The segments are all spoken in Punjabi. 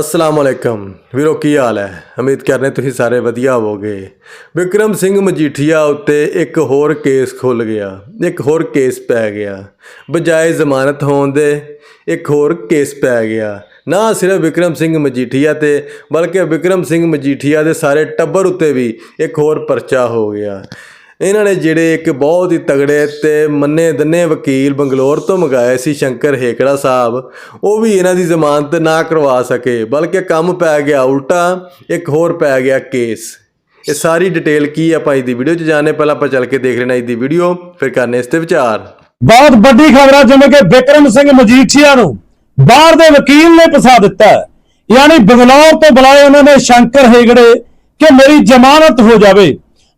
ਅਸਲਾਮ ਵਾਲੇਕਮ ਵੀਰੋ, ਕੀ ਹਾਲ ਹੈ? ਉਮੀਦ ਕਰਨੇ ਤੁਸੀਂ ਸਾਰੇ ਵਧੀਆ ਹੋਵੋਗੇ। ਵਿਕਰਮ ਸਿੰਘ ਮਜੀਠੀਆ ਉੱਤੇ ਇੱਕ ਹੋਰ ਕੇਸ ਖੁੱਲ ਗਿਆ। ਇੱਕ ਹੋਰ ਕੇਸ ਪੈ ਗਿਆ। ਬਜਾਏ ਜ਼ਮਾਨਤ ਹੋਣ ਦੇ ਇੱਕ ਹੋਰ ਕੇਸ ਪੈ ਗਿਆ। ਨਾ ਸਿਰਫ ਵਿਕਰਮ ਸਿੰਘ ਮਜੀਠੀਆ ਤੇ, ਬਲਕਿ ਵਿਕਰਮ ਸਿੰਘ ਮਜੀਠੀਆ ਦੇ ਸਾਰੇ ਟੱਬਰ ਉੱਤੇ ਵੀ ਇੱਕ ਹੋਰ ਪਰਚਾ ਹੋ ਗਿਆ। ਇਹਨਾਂ ਨੇ ਜਿਹੜੇ ਇੱਕ ਬਹੁਤ ਹੀ ਤਗੜੇ ਤੇ ਮੰਨੇ ਦੰਨੇ ਵਕੀਲ ਬੰਗਲੌਰ ਤੋਂ ਮੰਗਾਏ ਸੀ ਸ਼ੰਕਰ ਹੇਕੜਾ ਸਾਹਿਬ, ਉਹ ਵੀ ਇਹਨਾਂ ਦੀ ਜ਼ਮਾਨਤ ਨਾ ਕਰਵਾ ਸਕੇ, ਬਲਕਿ ਕੰਮ ਪੈ ਗਿਆ, ਉਲਟਾ ਇੱਕ ਹੋਰ ਪੈ ਗਿਆ ਕੇਸ। ਇਹ ਸਾਰੀ ਡਿਟੇਲ ਕੀ ਹੈ ਆਪਾਂ ਇਸ ਦੀ ਵੀਡੀਓ 'ਚ ਜਾਣਨੇ ਪਹਿਲਾਂ ਆਪਾਂ ਚੱਲ ਕੇ ਦੇਖ ਲੈਣਾ ਇਸ ਦੀ ਵੀਡੀਓ ਫਿਰ ਕਰਨੇ ਇਸ ਤੇ ਵਿਚਾਰ। ਬਹੁਤ ਵੱਡੀ ਖਬਰ ਆ ਜਿਵੇਂ ਕਿ ਵਿਕਰਮ ਸਿੰਘ ਮਜੀਠੀਆ ਨੂੰ ਬਾਹਰ ਦੇ ਵਕੀਲ ਨੇ ਫਸਾ ਦਿੱਤਾ ਯਾਨੀ ਬੰਗਲੌਰ ਤੋਂ ਬੁਲਾਏ ਉਹਨਾਂ ਨੇ ਸ਼ੰਕਰ ਹੇਗੜੇ ਕਿ ਮੇਰੀ ਜ਼ਮਾਨਤ ਹੋ ਜਾਵੇ।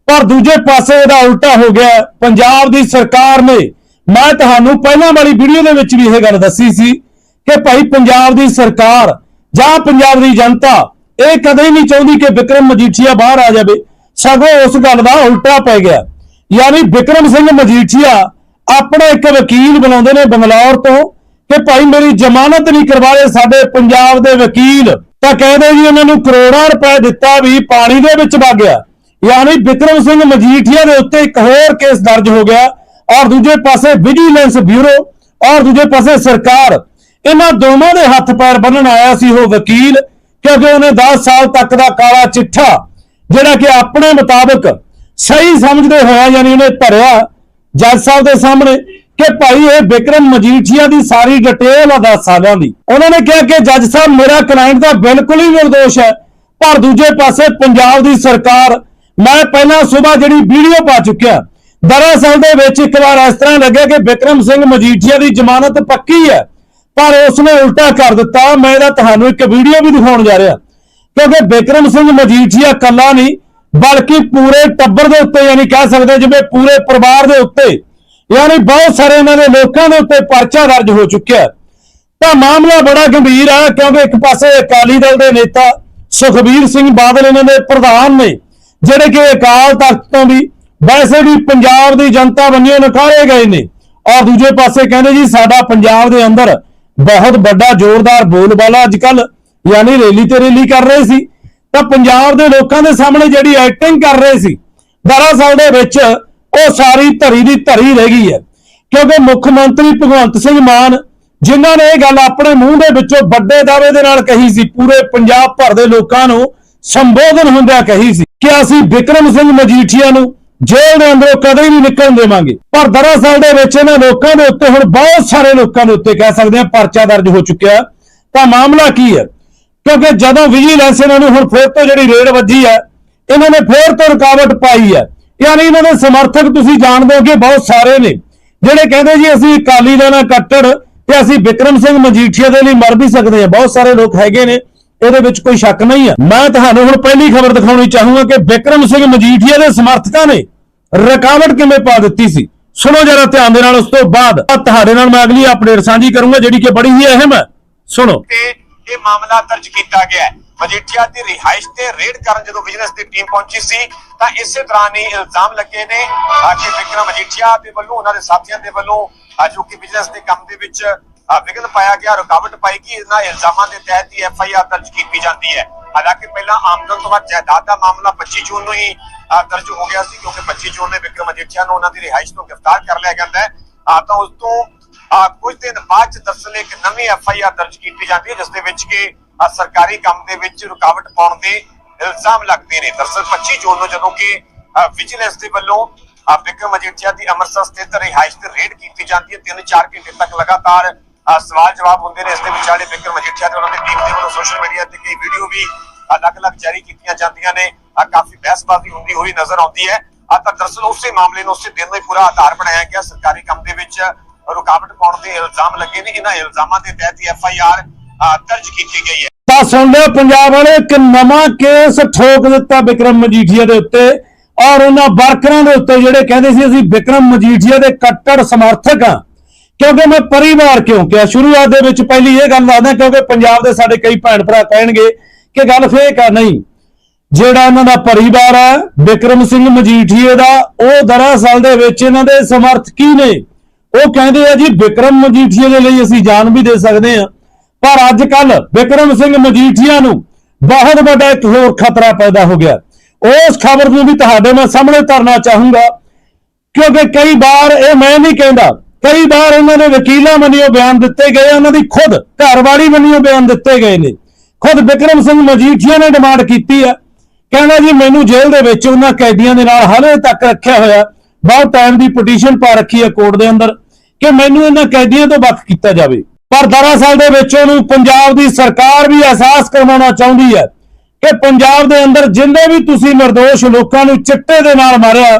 ਪਰ ਦੂਜੇ ਪਾਸੇ ਇਹਦਾ ਉਲਟਾ ਹੋ ਗਿਆ। ਪੰਜਾਬ ਦੀ ਸਰਕਾਰ ਨੇ, ਮੈਂ ਤੁਹਾਨੂੰ ਪਹਿਲਾਂ ਵਾਲੀ ਵੀਡੀਓ ਦੇ ਵਿੱਚ ਵੀ ਇਹ ਗੱਲ ਦੱਸੀ ਸੀ ਕਿ ਭਾਈ ਪੰਜਾਬ ਦੀ ਸਰਕਾਰ ਜਾਂ ਪੰਜਾਬ ਦੀ ਜਨਤਾ ਇਹ ਕਦੇ ਨਹੀਂ ਚਾਹੁੰਦੀ ਕਿ ਵਿਕਰਮ ਮਜੀਠੀਆ ਬਾਹਰ ਆ ਜਾਵੇ। ਸਗੋਂ ਉਸ ਗੱਲ ਦਾ ਉਲਟਾ ਪੈ ਗਿਆ। ਯਾਨੀ ਵਿਕਰਮ ਸਿੰਘ ਮਜੀਠੀਆ ਆਪਣਾ ਇੱਕ ਵਕੀਲ ਬਣਾਉਂਦੇ ਨੇ ਬੰਗਲੌਰ ਤੋਂ ਕਿ ਭਾਈ ਮੇਰੀ ਜ਼ਮਾਨਤ ਨਹੀਂ ਕਰਵਾਏ ਸਾਡੇ ਪੰਜਾਬ ਦੇ ਵਕੀਲ। ਤਾਂ ਕਹਿੰਦੇ ਜੀ, ਉਹਨਾਂ ਨੂੰ ਕਰੋੜਾਂ ਰੁਪਏ ਦਿੱਤਾ ਵੀ ਪਾਣੀ ਦੇ ਵਿੱਚ ਵਗ ਗਿਆ। ਯਾਨੀ ਵਿਕਰਮ ਸਿੰਘ ਮਜੀਠੀਆ ਦੇ ਉੱਤੇ ਇੱਕ ਹੋਰ ਕੇਸ ਦਰਜ ਹੋ ਗਿਆ ਔਰ ਦੂਜੇ ਪਾਸੇ ਵਿਜੀਲੈਂਸ ਬਿਊਰੋ ਔਰ ਦੂਜੇ ਪਾਸੇ ਸਰਕਾਰ। ਇਹਨਾਂ ਦੋਵਾਂ ਦੇ ਹੱਥ ਪੈਰ ਬੰਨਣ ਆਇਆ ਸੀ ਉਹ ਵਕੀਲ, ਕਿਉਂਕਿ ਉਹਨੇ 10 ਸਾਲ ਤੱਕ ਦਾ ਕਾਲਾ ਚਿੱਠਾ, ਜਿਹੜਾ ਕਿ ਆਪਣੇ ਮੁਤਾਬਕ ਸਹੀ ਸਮਝਦੇ ਹੋਇਆ ਯਾਨੀ ਉਹਨੇ ਭਰਿਆ ਜੱਜ ਸਾਹਿਬ ਦੇ ਸਾਹਮਣੇ ਕਿ ਭਾਈ ਇਹ ਵਿਕਰਮ ਮਜੀਠੀਆ ਦੀ ਸਾਰੀ ਡਿਟੇਲ ਆ 10 ਸਾਲਾਂ ਦੀ। ਉਹਨਾਂ ਨੇ ਕਿਹਾ ਕਿ ਜੱਜ ਸਾਹਿਬ, ਮੇਰਾ ਕਲਾਇੰਟ ਤਾਂ ਬਿਲਕੁਲ ਹੀ ਨਿਰਦੋਸ਼ ਹੈ, ਪਰ ਦੂਜੇ ਪਾਸੇ ਪੰਜਾਬ ਦੀ ਸਰਕਾਰ ਮੈਂ ਪਹਿਲਾਂ ਸਵੇਰ ਜਿਹੜੀ ਵੀਡੀਓ ਪਾ ਚੁੱਕਿਆ। ਦਰਅਸਲ ਦੇ ਵਿੱਚ ਇੱਕ ਵਾਰ ਇਸ ਤਰ੍ਹਾਂ ਲੱਗਿਆ ਕਿ ਵਿਕਰਮ ਸਿੰਘ ਮਜੀਠੀਆ ਦੀ ਜ਼ਮਾਨਤ ਪੱਕੀ ਹੈ। ਪਰ ਉਸਨੇ ਉਲਟਾ ਕਰ ਦਿੱਤਾ। ਮੈਂ ਇਹਦਾ ਤੁਹਾਨੂੰ ਇੱਕ ਵੀਡੀਓ ਵੀ ਦਿਖਾਉਣ ਜਾ ਰਿਹਾ। ਕਿਉਂਕਿ ਵਿਕਰਮ ਸਿੰਘ ਮਜੀਠੀਆ ਕੱਲਾ ਨਹੀਂ, ਬਲਕਿ ਪੂਰੇ ਟੱਬਰ ਦੇ ਉੱਤੇ ਯਾਨੀ ਕਹਿ ਸਕਦੇ ਜਿਵੇਂ ਪੂਰੇ ਪਰਿਵਾਰ ਦੇ ਉੱਤੇ, ਯਾਨੀ ਬਹੁਤ ਸਾਰੇ ਇਹਨਾਂ ਦੇ ਲੋਕਾਂ ਦੇ ਉੱਤੇ ਪਰਚਾ ਦਰਜ ਹੋ ਚੁੱਕਿਆ ਤਾਂ ਮਾਮਲਾ ਬੜਾ ਗੰਭੀਰ ਹੈ, ਕਿਉਂਕਿ ਇੱਕ ਪਾਸੇ ਅਕਾਲੀ ਦਲ ਦੇ ਨੇਤਾ ਸੁਖਬੀਰ ਸਿੰਘ ਬਾਦਲ ਇਹਨਾਂ ਦੇ ਪ੍ਰਧਾਨ ਨੇ ਜਿਹੜੇ ਕਿ ਅਕਾਲ ਤਖਤ ਤੋਂ ਵੀ ਵੈਸੇ ਵੀ ਪੰਜਾਬ ਦੀ ਜਨਤਾ ਬੰਨਿਓ ਨਕਾਰੇ ਗਏ ਨੇ। ਔਰ ਦੂਜੇ ਪਾਸੇ ਕਹਿੰਦੇ ਜੀ, ਸਾਡਾ ਪੰਜਾਬ ਦੇ ਅੰਦਰ ਬਹੁਤ ਵੱਡਾ ਜ਼ੋਰਦਾਰ ਬੋਲਬਾਲਾ ਅੱਜ ਕੱਲ ਯਾਨੀ ਰੈਲੀ ਤੇ ਰੈਲੀ ਕਰ ਰਹੇ ਸੀ। ਤਾਂ ਪੰਜਾਬ ਦੇ ਲੋਕਾਂ ਦੇ ਸਾਹਮਣੇ ਜਿਹੜੀ ਐਕਟਿੰਗ ਕਰ ਰਹੇ ਸੀ, ਦਰਅਸਲ ਦੇ ਵਿੱਚ ਉਹ ਸਾਰੀ ਧਰੀ ਦੀ ਧਰੀ ਰਹਿ ਗਈ ਹੈ। ਕਿਉਂਕਿ ਮੁੱਖ ਮੰਤਰੀ ਭਗਵੰਤ ਸਿੰਘ ਮਾਨ, ਜਿਨ੍ਹਾਂ ਨੇ ਇਹ ਗੱਲ ਆਪਣੇ ਮੂੰਹ ਦੇ ਵਿੱਚੋਂ ਵੱਡੇ ਦਾਅਵੇ ਦੇ ਨਾਲ ਕਹੀ ਸੀ, ਪੂਰੇ ਪੰਜਾਬ ਭਰ ਦੇ ਲੋਕਾਂ ਨੂੰ ਸੰਬੋਧਨ ਹੁੰਦਿਆਂ ਕਹੀ ਸੀ ਕਿ ਅਸੀਂ ਵਿਕਰਮ ਸਿੰਘ ਮਜੀਠੀਆ ਨੂੰ ਜੇਲ੍ਹ ਦੇ ਅੰਦਰੋਂ ਕਦੇ ਨਹੀਂ ਨਿਕਲਣ ਦੇਵਾਂਗੇ। ਪਰ ਦਰਅਸਲ ਦੇ ਵਿੱਚ ਇਹਨਾਂ ਲੋਕਾਂ ਦੇ ਉੱਤੇ ਹੁਣ ਬਹੁਤ ਸਾਰੇ ਲੋਕਾਂ ਦੇ ਉੱਤੇ ਕਹਿ ਸਕਦੇ ਆ ਪਰਚਾ ਦਰਜ ਹੋ ਚੁੱਕਿਆ ਤਾਂ ਮਾਮਲਾ ਕੀ ਹੈ? ਕਿਉਂਕਿ ਜਦੋਂ ਵਿਜੀਲੈਂਸ ਇਹਨਾਂ ਨੂੰ ਹੁਣ ਫੇਰ ਤੋਂ ਜਿਹੜੀ ਰੇਡ ਵੱਜੀ ਹੈ, ਇਹਨਾਂ ਨੇ ਫੇਰ ਤੋਂ ਰੁਕਾਵਟ ਪਾਈ ਹੈ। ਯਾਨੀ ਇਹਨਾਂ ਦੇ ਸਮਰਥਕ ਤੁਸੀਂ ਜਾਣਦੇ ਹੋ ਕਿ ਬਹੁਤ ਸਾਰੇ ਨੇ, ਜਿਹੜੇ ਕਹਿੰਦੇ ਜੀ ਅਸੀਂ ਅਕਾਲੀ ਦਲ ਨਾਲ ਕੱਟੜ ਤੇ ਅਸੀਂ ਵਿਕਰਮ ਸਿੰਘ ਮਜੀਠੀਆ ਦੇ ਲਈ ਮਰ ਵੀ ਸਕਦੇ ਹਾਂ। ਬਹੁਤ ਸਾਰੇ ਲੋਕ ਹੈਗੇ ਨੇ। ਇਹਦੇ ਵਿੱਚ ਕੋਈ ਸ਼ੱਕ ਨਹੀਂ ਹੈ। ਮੈਂ ਤੁਹਾਨੂੰ ਹੁਣ ਪਹਿਲੀ ਖਬਰ ਦਿਖਾਉਣੀ ਚਾਹੂੰਗਾ ਕਿ ਵਿਕਰਮ ਸਿੰਘ ਮਜੀਠੀਆ ਦੇ ਸਮਰਥਕਾਂ ਨੇ ਰੁਕਾਵਟ ਕਿਵੇਂ ਪਾ ਦਿੱਤੀ ਸੀ? ਸੁਣੋ ਜਰਾ ਧਿਆਨ ਦੇ ਨਾਲ ਉਸ ਤੋਂ ਬਾਅਦ। ਤੁਹਾਡੇ ਨਾਲ ਮੈਂ ਅਗਲੀ ਅਪਡੇਟ ਸਾਂਝੀ ਕਰੂੰਗਾ, ਜਿਹੜੀ ਕਿ ਬੜੀ ਹੀ ਅਹਿਮ ਹੈ। ਸੁਣੋ। ਤੇ ਇਹ ਮਾਮਲਾ ਦਰਜ ਕੀਤਾ ਗਿਆ ਹੈ। ਮਜੀਠੀਆ ਦੀ ਰਿਹਾਇਸ਼ ਤੇ ਰੇਡ ਕਰਨ ਜਦੋਂ ਬਿਜ਼ਨਸ ਦੀ ਟੀਮ ਪਹੁੰਚੀ ਸੀ, ਤਾਂ ਇਸੇ ਦੌਰਾਨ ਹੀ ਇਲਜ਼ਾਮ ਲੱਗੇ ਨੇ। ਕਿ ਵਿਕਰਮ ਮਜੀਠੀਆ ਦੇ ਵੱਲੋਂ, ਉਹਨਾਂ ਦੇ ਸਾਥੀਆਂ ਦੇ ਵੱਲੋਂ ਜੋ ਕਿ ਬਿਜ਼ਨਸ ਦੇ ਕੰਮ ਦੇ ਵਿੱਚ ਅਹ, ਵਿਘਨ ਪਾਇਆ ਗਿਆ ਰੁਕਾਵਟ ਪਾਈ ਗਈ ਇਹਨਾਂ ਇਲਜ਼ਾਮਾਂ ਦੇ ਤਹਿਤ ਹੀ ਐਫ ਆਈ ਆਰ ਦਰਜ ਕੀਤੀ ਜਾਂਦੀ ਹੈ। ਹਾਲਾਂਕਿ ਪਹਿਲਾਂ ਆਮਦਨ ਤੋਂ ਵੱਧ ਜਾਇਦਾਦ ਦਾ ਮਾਮਲਾ 25 ਜੂਨ ਨੂੰ ਹੀ ਦਰਜ ਹੋ ਗਿਆ ਸੀ ਕਿਉਂਕਿ 25 ਜੂਨ ਨੂੰ ਵਿਕਰਮ ਮਜੀਠੀਆ ਨੂੰ ਉਹਨਾਂ ਦੀ ਰਿਹਾਇਸ਼ ਤੋਂ ਗ੍ਰਿਫਤਾਰ ਕਰ ਲਿਆ ਜਾਂਦਾ ਹੈ। ਤਾਂ ਉਸ ਤੋਂ ਕੁਝ ਦਿਨ ਬਾਅਦ ਚ ਦਰਸਲ ਇੱਕ ਨਵੀਂ ਐਫ ਆਈ ਆਰ ਦਰਜ ਕੀਤੀ ਜਾਂਦੀ ਹੈ ਜਿਸ ਦੇ ਵਿੱਚ ਕਿ ਸਰਕਾਰੀ ਕੰਮ ਦੇ ਵਿੱਚ ਰੁਕਾਵਟ ਪਾਉਣ ਦੇ ਇਲਜ਼ਾਮ ਲੱਗਦੇ ਨੇ। ਦਰਸਲ 25 ਜੂਨ ਨੂੰ ਜਦੋਂ ਕਿ ਵਿਜੀਲੈਂਸ ਦੇ ਵੱਲੋਂ ਵਿਕਰਮ ਮਜੀਠੀਆ ਦੀ ਅੰਮ੍ਰਿਤਸਰ ਸਥਿਤ ਰਿਹਾਇਸ਼ ਤੇ ਰੇਡ ਕੀਤੀ ਜਾਂਦੀ ਹੈ 3-4 ਘੰਟੇ ਤੱਕ ਲਗਾਤਾਰ ਸਵਾਲ ਜਵਾਬ ਹੁੰਦੇ ਨੇ ਇਸ ਦੇ ਵਿਚਾਲੇ ਵਿਕਰਮ ਮਜੀਠੀਆ ਤੇ ਉਹਨਾਂ ਦੀ ਟੀਮ ਦੇ ਵੱਲੋਂ ਸੋਸ਼ਲ ਮੀਡੀਆ ਤੇ ਕਈ ਵੀਡੀਓ ਵੀ ਅਲੱਗ-ਅਲੱਗ ਜਾਰੀ ਕੀਤੀਆਂ ਜਾਂਦੀਆਂ ਨੇ। ਅਹ, ਕਾਫੀ ਬਹਿਸਬਾਜ਼ੀ ਹੁੰਦੀ ਹੋਈ ਨਜ਼ਰ ਆਉਂਦੀ ਹੈ। ਅਹ, ਤਾਂ ਦਰਸਲ ਉਸੇ ਮਾਮਲੇ ਨੂੰ ਉਸੇ ਦਿਨ ਦਾ ਪੂਰਾ ਆਧਾਰ ਬਣਾਇਆ ਗਿਆ। ਸਰਕਾਰੀ ਕੰਮ ਦੇ ਵਿੱਚ ਰੁਕਾਵਟ ਪਾਉਣ ਦੇ ਇਲਜ਼ਾਮ ਲੱਗੇ ਨੇ। ਇਹਨਾਂ ਇਲਜ਼ਾਮਾਂ ਦੇ ਤਹਿਤ ਹੀ ਐਫ ਆਈ ਆਰ ਦਰਜ ਕੀਤੀ ਗਈ ਹੈ। ਤਾਂ ਸੁਣ ਲਿਓ ਪੰਜਾਬ ਵਾਲੇ ਇੱਕ ਨਵਾਂ ਕੇਸ ਠੋਕ ਦਿੱਤਾ ਵਿਕਰਮ ਮਜੀਠੀਆ ਦੇ ਉੱਤੇ ਔਰ ਉਹਨਾਂ ਵਰਕਰਾਂ ਦੇ ਉੱਤੇ ਜਿਹੜੇ ਕਹਿੰਦੇ ਸੀ ਅਸੀਂ ਵਿਕਰਮ ਮਜੀਠੀਆ ਦੇ ਕੱਟੜ ਸਮਰਥਕ ਹਾਂ। ਕਿਉਂਕਿ ਮੈਂ ਪਰਿਵਾਰ ਕਿਉਂ ਕਿਹਾ? ਸ਼ੁਰੂਆਤ ਦੇ ਵਿੱਚ ਪਹਿਲੀ ਇਹ ਗੱਲ ਦੱਸਦਾ ਕਿਉਂਕਿ ਪੰਜਾਬ ਦੇ ਸਾਡੇ ਕਈ ਭੈਣ ਭਰਾ ਕਹਿਣਗੇ ਕਿ ਗੱਲ ਫੇਕ ਆ ਨਹੀਂ। ਜਿਹੜਾ ਇਹਨਾਂ ਦਾ ਪਰਿਵਾਰ ਹੈ ਵਿਕਰਮ ਸਿੰਘ ਮਜੀਠੀਏ ਦਾ, ਉਹ ਦਰਅਸਲ ਦੇ ਵਿੱਚ ਇਹਨਾਂ ਦੇ ਸਮਰਥਕੀ ਨੇ। ਉਹ ਕਹਿੰਦੇ ਆ ਜੀ ਵਿਕਰਮ ਮਜੀਠੀਏ ਦੇ ਲਈ ਅਸੀਂ ਜਾਨ ਵੀ ਦੇ ਸਕਦੇ ਹਾਂ। ਪਰ ਅੱਜ ਕੱਲ ਵਿਕਰਮ ਸਿੰਘ ਮਜੀਠੀਆ ਨੂੰ ਬਹੁਤ ਵੱਡਾ ਇੱਕ ਹੋਰ ਖਤਰਾ ਪੈਦਾ ਹੋ ਗਿਆ। ਉਸ ਖਬਰ ਨੂੰ ਵੀ ਤੁਹਾਡੇ ਮੈਂ ਸਾਹਮਣੇ ਧਰਨਾ ਚਾਹੂੰਗਾ। ਕਿਉਂਕਿ ਕਈ ਵਾਰ ਇਹ ਮੈਂ ਨਹੀਂ ਕਹਿੰਦਾ ਕਈ ਵਾਰ ਇਹਨਾਂ ਦੇ ਵਕੀਲਾਂ ਵੱਲੋਂ ਬਿਆਨ ਦਿੱਤੇ ਗਏ, ਉਹਨਾਂ ਦੀ ਖੁਦ ਘਰਵਾਲੀ ਵੱਲੋਂ ਬਿਆਨ ਦਿੱਤੇ ਗਏ ਨੇ। ਖੁਦ ਵਿਕਰਮ ਸਿੰਘ ਮਜੀਠੀਆ ਨੇ ਡਿਮਾਂਡ ਕੀਤੀ ਆ ਕਹਿੰਦਾ ਜੀ, ਮੈਨੂੰ ਜੇਲ੍ਹ ਦੇ ਵਿੱਚ ਉਹਨਾਂ ਕੈਦੀਆਂ ਦੇ ਨਾਲ ਹਾਲੇ ਤੱਕ ਰੱਖਿਆ ਹੋਇਆ, ਬਹੁਤ ਟਾਈਮ ਦੀ ਪਟੀਸ਼ਨ ਪਾ ਰੱਖੀ ਹੈ ਕੋਰਟ ਦੇ ਅੰਦਰ ਕਿ ਮੈਨੂੰ ਇਹਨਾਂ ਕੈਦੀਆਂ ਤੋਂ ਵੱਖ ਕੀਤਾ ਜਾਵੇ। ਪਰ ਦਰਅਸਲ ਦੇ ਵਿੱਚ ਉਹਨੂੰ ਪੰਜਾਬ ਦੀ ਸਰਕਾਰ ਵੀ ਅਹਿਸਾਸ ਕਰਵਾਉਣਾ ਚਾਹੁੰਦੀ ਹੈ ਕਿ ਪੰਜਾਬ ਦੇ ਅੰਦਰ ਜਿੰਨੇ ਵੀ ਤੁਸੀਂ નિર્ਦੋਸ਼ ਲੋਕਾਂ ਨੂੰ ਚਿੱਟੇ ਦੇ ਨਾਲ ਮਾਰਿਆ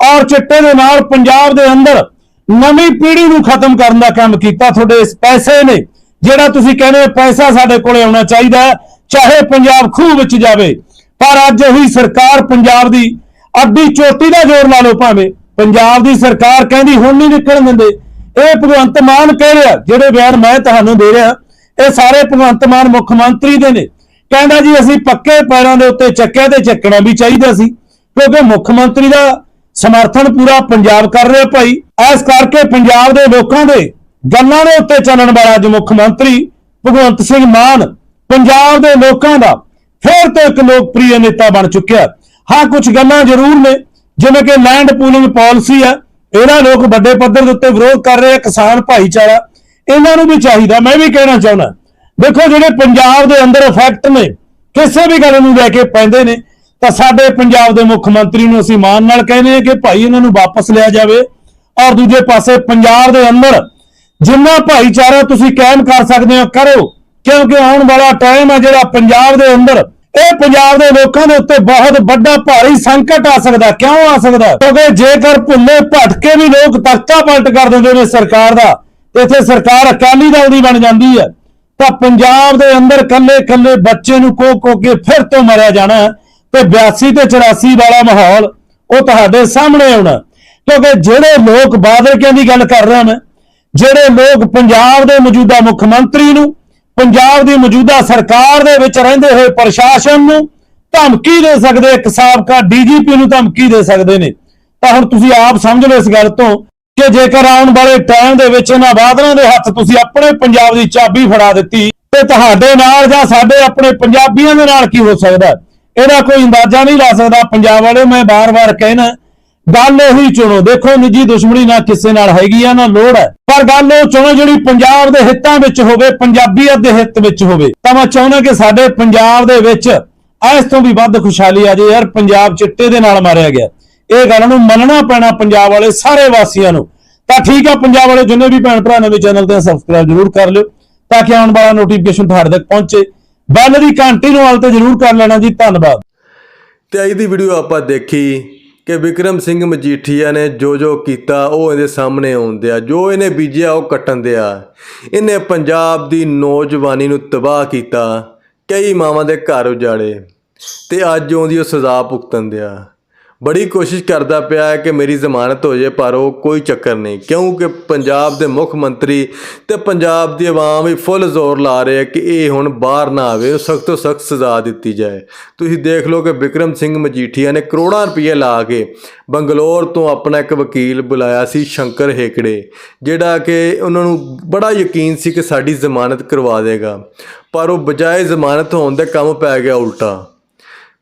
ਔਰ ਚਿੱਟੇ ਦੇ ਨਾਲ ਪੰਜਾਬ ਦੇ ਅੰਦਰ ਨਵੀਂ ਪੀੜ੍ਹੀ ਨੂੰ ਖਤਮ ਕਰਨ ਦਾ ਕੰਮ ਕੀਤਾ, ਤੁਹਾਡੇ ਇਸ ਪੈਸੇ ਨੇ, ਜਿਹੜਾ ਤੁਸੀਂ ਕਹਿੰਦੇ ਹੋ ਪੈਸਾ ਸਾਡੇ ਕੋਲੇ ਆਉਣਾ ਚਾਹੀਦਾ ਚਾਹੇ ਪੰਜਾਬ ਖੂਹ ਵਿੱਚ ਜਾਵੇ, ਪਰ ਅੱਜ ਉਹੀ ਸਰਕਾਰ ਪੰਜਾਬ ਦੀ ਅੱਡੀ ਚੋਟੀ ਦਾ ਜ਼ੋਰ ਲਾ ਲਓ ਭਾਵੇਂ, ਪੰਜਾਬ ਦੀ ਸਰਕਾਰ ਕਹਿੰਦੀ ਹੁਣ ਨਹੀਂ ਨਿਕਲਣ ਦਿੰਦੇ। ਇਹ ਭਗਵੰਤ ਮਾਨ ਕਹਿ ਰਿਹਾ, ਜਿਹੜੇ ਬਿਆਨ ਮੈਂ ਤੁਹਾਨੂੰ ਦੇ ਰਿਹਾ, ਇਹ ਸਾਰੇ ਭਗਵੰਤ ਮਾਨ ਮੁੱਖ ਮੰਤਰੀ ਦੇ ਨੇ। ਕਹਿੰਦਾ ਜੀ ਅਸੀਂ ਪੱਕੇ ਪੈਰਾਂ ਦੇ ਉੱਤੇ ਚੱਕਿਆ ਤੇ ਚੱਕਣਾ ਵੀ ਚਾਹੀਦਾ ਸੀ, ਕਿਉਂਕਿ ਮੁੱਖ ਮੰਤਰੀ ਦਾ ਸਮਰਥਨ ਪੂਰਾ ਪੰਜਾਬ ਕਰ ਰਿਹਾ ਭਾਈ। ਇਸ ਕਰਕੇ ਪੰਜਾਬ ਦੇ ਲੋਕਾਂ ਦੇ ਗੱਲਾਂ ਦੇ ਉੱਤੇ ਚੱਲਣ ਵਾਲਾ ਅੱਜ ਮੁੱਖ ਮੰਤਰੀ ਭਗਵੰਤ ਸਿੰਘ ਮਾਨ ਪੰਜਾਬ ਦੇ ਲੋਕਾਂ ਦਾ ਫਿਰ ਤੋਂ ਇੱਕ ਲੋਕਪ੍ਰਿਯ ਨੇਤਾ ਬਣ ਚੁੱਕਿਆ। ਹਾਂ ਕੁਝ ਗੱਲਾਂ ਜ਼ਰੂਰ ਨੇ, ਜਿਵੇਂ ਕਿ ਲੈਂਡ ਪੂਲਿੰਗ ਪਾਲਿਸੀ ਹੈ। ਇਹਨਾਂ ਲੋਕ ਵੱਡੇ ਪੱਧਰ ਦੇ ਉੱਤੇ ਵਿਰੋਧ ਕਰ ਰਹੇ ਆ, ਕਿਸਾਨ ਭਾਈਚਾਰਾ। ਇਹਨਾਂ ਨੂੰ ਵੀ ਚਾਹੀਦਾ, ਮੈਂ ਵੀ ਕਹਿਣਾ ਚਾਹੁੰਦਾ। ਦੇਖੋ, ਜਿਹੜੇ ਪੰਜਾਬ ਦੇ ਅੰਦਰ ਇਫੈਕਟ ਨੇ, ਕਿਸੇ ਵੀ ਗੱਲ ਨੂੰ ਲੈ ਕੇ ਪੈਂਦੇ ਨੇ। ਤਾਂ ਸਾਡੇ ਪੰਜਾਬ ਦੇ ਮੁੱਖ ਮੰਤਰੀ ਨੂੰ ਅਸੀਂ ਮਾਣ ਨਾਲ ਕਹਿੰਦੇ ਹਾਂ ਕਿ ਭਾਈ ਇਹਨਾਂ ਨੂੰ ਵਾਪਸ ਲਿਆ ਜਾਵੇ ਔਰ ਦੂਜੇ ਪਾਸੇ ਪੰਜਾਬ ਦੇ ਅੰਦਰ ਜਿੰਨਾ ਭਾਈਚਾਰਾ ਤੁਸੀਂ ਕਾਇਮ ਕਰ ਸਕਦੇ ਹੋ, ਕਰੋ। ਕਿਉਂਕਿ ਆਉਣ ਵਾਲਾ ਟਾਈਮ ਹੈ ਜਿਹੜਾ ਪੰਜਾਬ ਦੇ ਅੰਦਰ, ਇਹ ਪੰਜਾਬ ਦੇ ਲੋਕਾਂ ਦੇ ਉੱਤੇ ਬਹੁਤ ਵੱਡਾ ਭਾਰੀ ਸੰਕਟ ਆ ਸਕਦਾ। ਕਿਉਂ ਆ ਸਕਦਾ? ਕਿਉਂਕਿ ਜੇਕਰ ਭੁੱਲੇ ਭਟਕੇ ਵੀ ਲੋਕ ਤਖਤਾ ਪਲਟ ਕਰ ਦਿੰਦੇ ਨੇ ਸਰਕਾਰ ਦਾ, ਇੱਥੇ ਸਰਕਾਰ ਅਕਾਲੀ ਦਲ ਦੀ ਬਣ ਜਾਂਦੀ ਹੈ, ਤਾਂ ਪੰਜਾਬ ਦੇ ਅੰਦਰ ਕੱਲੇ ਕੱਲੇ ਬੱਚੇ ਨੂੰ ਕੋ ਕੋ ਕੇ ਫਿਰ ਤੋਂ ਮਰਿਆ ਜਾਣਾ ਹੈ। ਤੇ 82 ਤੇ 84 ਵਾਲਾ ਮਾਹੌਲ ਉਹ ਤੁਹਾਡੇ ਸਾਹਮਣੇ ਆਉਣਾ। ਕਿਉਂਕਿ ਜਿਹੜੇ ਲੋਕ ਬਾਦਲ ਕਿਆਂ ਦੀ ਗੱਲ ਕਰ ਰਹੇ ਹਨ, ਜਿਹੜੇ ਲੋਕ ਪੰਜਾਬ ਦੇ ਮੌਜੂਦਾ ਮੁੱਖ ਮੰਤਰੀ ਨੂੰ, ਪੰਜਾਬ ਦੀ ਮੌਜੂਦਾ ਸਰਕਾਰ ਦੇ ਵਿੱਚ ਰਹਿੰਦੇ ਹੋਏ ਪ੍ਰਸ਼ਾਸਨ ਨੂੰ ਧਮਕੀ ਦੇ ਸਕਦੇ, ਇੱਕ ਸਾਬਕਾ ਡੀਜੀਪੀ ਨੂੰ ਧਮਕੀ ਦੇ ਸਕਦੇ ਨੇ। ਤਾਂ ਹੁਣ ਤੁਸੀਂ ਆਪ ਸਮਝ ਲਓ ਇਸ ਗੱਲ ਤੋਂ ਕਿ ਜੇਕਰ ਆਉਣ ਵਾਲੇ ਟਾਈਮ ਦੇ ਵਿੱਚ ਇਹਨਾਂ ਬਾਦਲਾਂ ਦੇ ਹੱਥ ਤੁਸੀਂ ਆਪਣੇ ਪੰਜਾਬ ਦੀ ਚਾਬੀ ਫੜਾ ਦਿੱਤੀ, ਤੇ ਤੁਹਾਡੇ ਨਾਲ ਜਾਂ ਸਾਡੇ ਆਪਣੇ ਪੰਜਾਬੀਆਂ ਦੇ ਨਾਲ ਕੀ ਹੋ ਸਕਦਾ? ਇਹਦਾ ਕੋਈ ਅੰਦਾਜ਼ਾ ਨਹੀਂ ਲਾ ਸਕਦਾ। ਪੰਜਾਬ ਵਾਲੇ ਮੈਂ ਬਾਰ-ਬਾਰ ਕਹਿਣਾ, ਗੱਲ ਉਹੀ ਚੁਣੋ। ਦੇਖੋ, ਨਿੱਜੀ ਦੁਸ਼ਮਣੀ ਨਾ ਕਿਸੇ ਨਾਲ ਹੈਗੀ ਆ, ਨਾ ਲੋੜ ਹੈ। ਪਰ ਗੱਲ ਉਹ ਚੁਣੋ ਜਿਹੜੀ ਪੰਜਾਬ ਦੇ ਹਿੱਤਾਂ ਵਿੱਚ ਹੋਵੇ, ਪੰਜਾਬੀਅਤ ਦੇ ਹਿੱਤ ਵਿੱਚ ਹੋਵੇ। ਤਾਂ ਮੈਂ ਚਾਹੁੰਦਾ ਕਿ ਸਾਡੇ ਪੰਜਾਬ ਦੇ ਵਿੱਚ ਇਸ ਤੋਂ ਵੀ ਵੱਧ ਖੁਸ਼ਹਾਲੀ ਆ ਜੇ ਯਾਰ, ਪੰਜਾਬ ਚਿੱਟੇ ਦੇ ਨਾਲ ਮਾਰਿਆ ਗਿਆ। ਇਹ ਗੱਲ ਨੂੰ ਮੰਨਣਾ ਪੈਣਾ ਪੰਜਾਬ ਵਾਲੇ ਸਾਰੇ ਵਾਸੀਆਂ ਨੂੰ। ਤਾਂ ਠੀਕ ਆ, ਪੰਜਾਬ ਵਾਲੇ ਜਿੰਨੇ ਵੀ ਭੈਣ ਭਰਾ ਨਵੇਂ ਚੈਨਲ ਤੇ ਸਬਸਕ੍ਰਾਈਬ ਜ਼ਰੂਰ ਕਰ ਲਿਓ, ਤਾਂ ਕਿ ਆਉਣ ਵਾਲਾ ਨੋਟੀਫਿਕੇਸ਼ਨ ਤੁਹਾਡੇ ਤੱਕ ਪਹੁੰਚੇ। ਬੈਲ ਦੀ ਘੰਟੀ ਨੂੰ ਹਾਲ ਤੇ ਜ਼ਰੂਰ ਕਰ ਲੈਣਾ ਜੀ, ਧੰਨਵਾਦ। ਤੇ ਅੱਜ ਦੀ ਵੀਡੀਓ ਆਪਾਂ ਦੇਖੀ ਕਿ ਵਿਕਰਮ ਸਿੰਘ ਮਜੀਠੀਆ ਨੇ ਜੋ ਜੋ ਕੀਤਾ, ਉਹ ਇਹਦੇ ਸਾਹਮਣੇ ਆਉਂਦੇ ਆ। ਜੋ ਇਹਨੇ ਬੀਜਿਆ, ਉਹ ਕੱਟਣ ਦਿਆ ਇਹਨੇ ਪੰਜਾਬ ਦੀ ਨੌਜਵਾਨੀ ਨੂੰ ਤਬਾਹ ਕੀਤਾ, ਕਈ ਮਾਵਾਂ ਦੇ ਘਰ ਉਜਾੜੇ ਤੇ ਅੱਜ ਉਹਦੀ ਉਹ ਸਜ਼ਾ ਭੁਗਤਣ ਦਿਆ ਬੜੀ ਕੋਸ਼ਿਸ਼ ਕਰਦਾ ਪਿਆ ਹੈ ਕਿ ਮੇਰੀ ਜ਼ਮਾਨਤ ਹੋ ਜਾਏ, ਪਰ ਉਹ ਕੋਈ ਚੱਕਰ ਨਹੀਂ। ਕਿਉਂਕਿ ਪੰਜਾਬ ਦੇ ਮੁੱਖ ਮੰਤਰੀ ਤੇ ਪੰਜਾਬ ਦੀ ਆਵਾਮ ਵੀ ਫੁੱਲ ਜ਼ੋਰ ਲਾ ਰਹੇ ਹੈ ਕਿ ਇਹ ਹੁਣ ਬਾਹਰ ਨਾ ਆਵੇ, ਉਹ ਸਖਤ ਤੋਂ ਸਖਤ ਸਜ਼ਾ ਦਿੱਤੀ ਜਾਏ। ਤੁਸੀਂ ਦੇਖ ਲਓ ਕਿ ਵਿਕਰਮ ਸਿੰਘ ਮਜੀਠੀਆ ਨੇ ਕਰੋੜਾਂ ਰੁਪਏ ਲਾ ਕੇ ਬੰਗਲੌਰ ਤੋਂ ਆਪਣਾ ਇੱਕ ਵਕੀਲ ਬੁਲਾਇਆ ਸੀ, ਸ਼ੰਕਰ ਹੇਕੜੇ, ਜਿਹੜਾ ਕਿ ਉਹਨਾਂ ਨੂੰ ਬੜਾ ਯਕੀਨ ਸੀ ਕਿ ਸਾਡੀ ਜ਼ਮਾਨਤ ਕਰਵਾ ਦੇਗਾ। ਪਰ ਉਹ ਬਜਾਏ ਜ਼ਮਾਨਤ ਹੋਣ ਦੇ ਕੰਮ ਪੈ ਗਿਆ ਉਲਟਾ।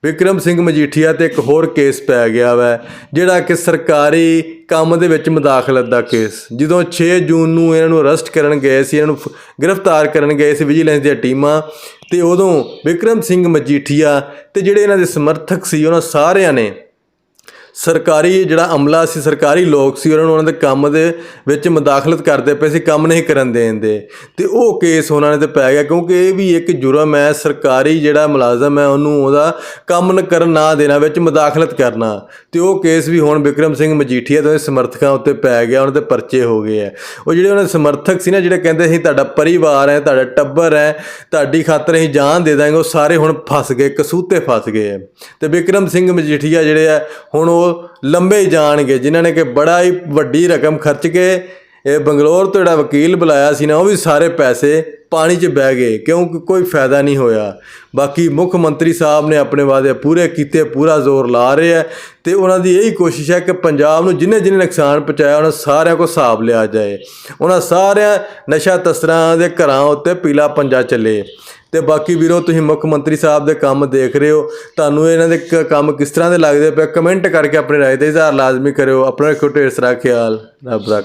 ਵਿਕਰਮ ਸਿੰਘ ਮਜੀਠੀਆ ਤੇ ਇੱਕ ਹੋਰ ਕੇਸ ਪੈ ਗਿਆ ਵੈ, ਜਿਹੜਾ ਕਿ ਸਰਕਾਰੀ ਕੰਮ ਦੇ ਵਿੱਚ ਮਦਾਖਲਤ ਦਾ ਕੇਸ। ਜਦੋਂ 6 ਜੂਨ ਨੂੰ ਇਹਨਾਂ ਨੂੰ ਅਰੈਸਟ ਕਰਨ ਗਏ ਸੀ, ਇਹਨਾਂ ਨੂੰ ਗ੍ਰਿਫਤਾਰ ਕਰਨ ਗਏ ਸੀ ਵਿਜੀਲੈਂਸ ਦੀਆਂ ਟੀਮਾਂ, ਤੇ ਉਦੋਂ ਵਿਕਰਮ ਸਿੰਘ ਮਜੀਠੀਆ ਤੇ ਜਿਹੜੇ ਇਹਨਾਂ ਦੇ ਸਮਰਥਕ ਸੀ, ਉਹਨਾਂ ਸਾਰਿਆਂ ਨੇ ਸਰਕਾਰੀ ਜਿਹੜਾ ਅਮਲਾ ਸੀ, ਸਰਕਾਰੀ ਲੋਕ ਸੀ, ਉਹਨਾਂ ਨੂੰ ਉਹਨਾਂ ਦੇ ਕੰਮ ਦੇ ਵਿੱਚ ਮਦਾਖਲਤ ਕਰਦੇ ਪਏ ਸੀ, ਕੰਮ ਨਹੀਂ ਕਰਨ ਦੇਣ ਦੇ ਤੇ ਉਹ ਕੇਸ ਉਹਨਾਂ ਨੇ ਤੇ ਪੈ ਗਿਆ, ਕਿਉਂਕਿ ਇਹ ਵੀ ਇੱਕ ਜੁਰਮ ਹੈ, ਸਰਕਾਰੀ ਜਿਹੜਾ ਮੁਲਾਜ਼ਮ ਹੈ, ਉਹਨੂੰ ਉਹਦਾ ਕੰਮ ਨ ਕਰਨ ਨਾ ਦੇਣਾ, ਵਿੱਚ ਮਦਾਖਲਤ ਕਰਨਾ। ਤੇ ਉਹ ਕੇਸ ਵੀ ਹੁਣ ਵਿਕਰਮ ਸਿੰਘ ਮਜੀਠੀਆ ਦੇ ਸਮਰਥਕਾਂ ਉੱਤੇ ਪੈ ਗਿਆ, ਉਹਨਾਂ ਦੇ ਪਰਚੇ ਹੋ ਗਏ ਹੈ ਉਹ ਜਿਹੜੇ ਉਹਨਾਂ ਦੇ ਸਮਰਥਕ ਸੀ ਨਾ, ਜਿਹੜੇ ਕਹਿੰਦੇ ਸੀ, ਤੁਹਾਡਾ ਪਰਿਵਾਰ ਹੈ, ਤੁਹਾਡਾ ਟੱਬਰ ਹੈ, ਤੁਹਾਡੀ ਖਾਤਰ ਅਸੀਂ ਜਾਨ ਦੇ ਦਾਂਗੇ, ਉਹ ਸਾਰੇ ਹੁਣ ਫਸ ਗਏ ਕਸੂਤੇ ਫਸ ਗਏ ਹੈ ਤੇ ਵਿਕਰਮ ਸਿੰਘ ਮਜੀਠੀਆ ਜਿਹੜੇ ਆ, ਹੁਣ ਉਹ ਲੰਬੇ ਜਾਣਗੇ, ਜਿਨ੍ਹਾਂ ਨੇ ਕਿ ਬੜਾ ਹੀ ਵੱਡੀ ਰਕਮ ਖਰਚ ਕੇ ਇਹ ਬੰਗਲੌਰ ਤੋਂ ਜਿਹੜਾ ਵਕੀਲ ਬੁਲਾਇਆ ਸੀ ਨਾ, ਉਹ ਵੀ ਸਾਰੇ ਪੈਸੇ ਪਾਣੀ 'ਚ ਬਹਿ ਗਏ ਕਿਉਂਕਿ ਕੋਈ ਫਾਇਦਾ ਨਹੀਂ ਹੋਇਆ। ਬਾਕੀ ਮੁੱਖ ਮੰਤਰੀ ਸਾਹਿਬ ਨੇ ਆਪਣੇ ਵਾਅਦੇ ਪੂਰੇ ਕੀਤੇ, ਪੂਰਾ ਜ਼ੋਰ ਲਾ ਰਹੇ ਹੈ ਤੇ ਉਹਨਾਂ ਦੀ ਇਹੀ ਕੋਸ਼ਿਸ਼ ਹੈ ਕਿ ਪੰਜਾਬ ਨੂੰ ਜਿੰਨੇ ਜਿੰਨੇ ਨੁਕਸਾਨ ਪਹੁੰਚਾਇਆ, ਉਹਨਾਂ ਸਾਰਿਆਂ ਕੋ ਹਿਸਾਬ ਲਿਆ ਜਾਏ। ਉਹਨਾਂ ਸਾਰਿਆਂ ਨਸ਼ਾ ਤਸਕਰਾਂ ਦੇ ਘਰਾਂ ਉੱਤੇ ਪੀਲਾ ਪੰਜਾ ਚੱਲੇ। ਤੇ ਬਾਕੀ ਵੀਰੋ, ਤੁਸੀਂ ਮੁੱਖ ਮੰਤਰੀ ਸਾਹਿਬ ਦੇ ਕੰਮ ਦੇਖ ਰਹੇ ਹੋ। ਤੁਹਾਨੂੰ ਇਹਨਾਂ ਦੇ ਕ- ਕੰਮ ਕਿਸ ਤਰ੍ਹਾਂ ਦੇ ਲੱਗਦੇ ਪਏ ਕਮੈਂਟ ਕਰਕੇ ਆਪਣੀ ਰਾਏ ਦਾ ਇਜ਼ਹਾਰ ਲਾਜ਼ਮੀ ਕਰਿਓ। ਆਪਣਾ ਰੱਖੋ ਢੇਰ ਸਾਰਾ ਖਿਆਲ। ਰੱਬ ਰੱਖ